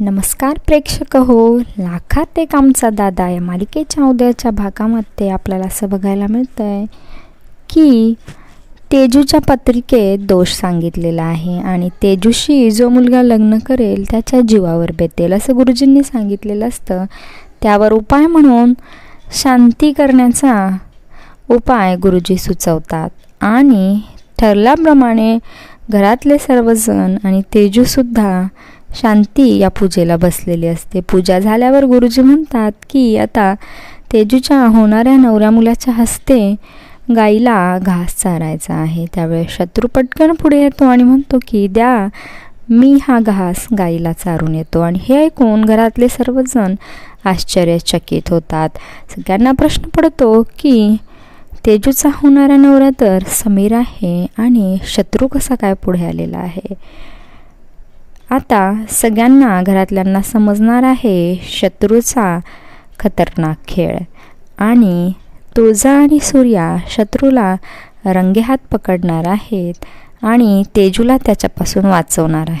नमस्कार प्रेक्षक हो. लाखात एक आमचा दादा या मालिकेच्या उद्याच्या भागामध्ये आपल्याला असं बघायला मिळतं आहे की तेजूच्या पत्रिकेत दोष सांगितलेला आहे आणि तेजूशी जो मुलगा लग्न करेल त्याच्या जीवावर बेतेल असं गुरुजींनी सांगितलेलं असतं. त्यावर उपाय म्हणून शांती करण्याचा उपाय गुरुजी सुचवतात. आणि ठरल्याप्रमाणे घरातले सर्वजण आणि तेजूसुद्धा शांती या पूजेला बसलेली असते. पूजा झाल्यावर गुरुजी म्हणतात की आता तेजूच्या होणाऱ्या नवऱ्या मुलाच्या हस्ते गाईला घास चारायचा आहे. त्यावेळेस शत्रू पटकन पुढे येतो आणि म्हणतो की द्या मी हा घास गाईला चारून येतो. आणि हे ऐकून घरातले सर्वजण आश्चर्यचकित होतात. सगळ्यांना प्रश्न पडतो की तेजूचा होणारा नवरा तर समीर आहे आणि शत्रू कसा काय पुढे आलेला आहे? आता सगळ्यांना घरातल्यांना समजणार आहे शत्रूचा खतरनाक खेळ. आणि तुळजा आणि सूर्या शत्रूला रंगेहात पकडणार आहेत आणि तेजूला त्याच्यापासून वाचवणार आहे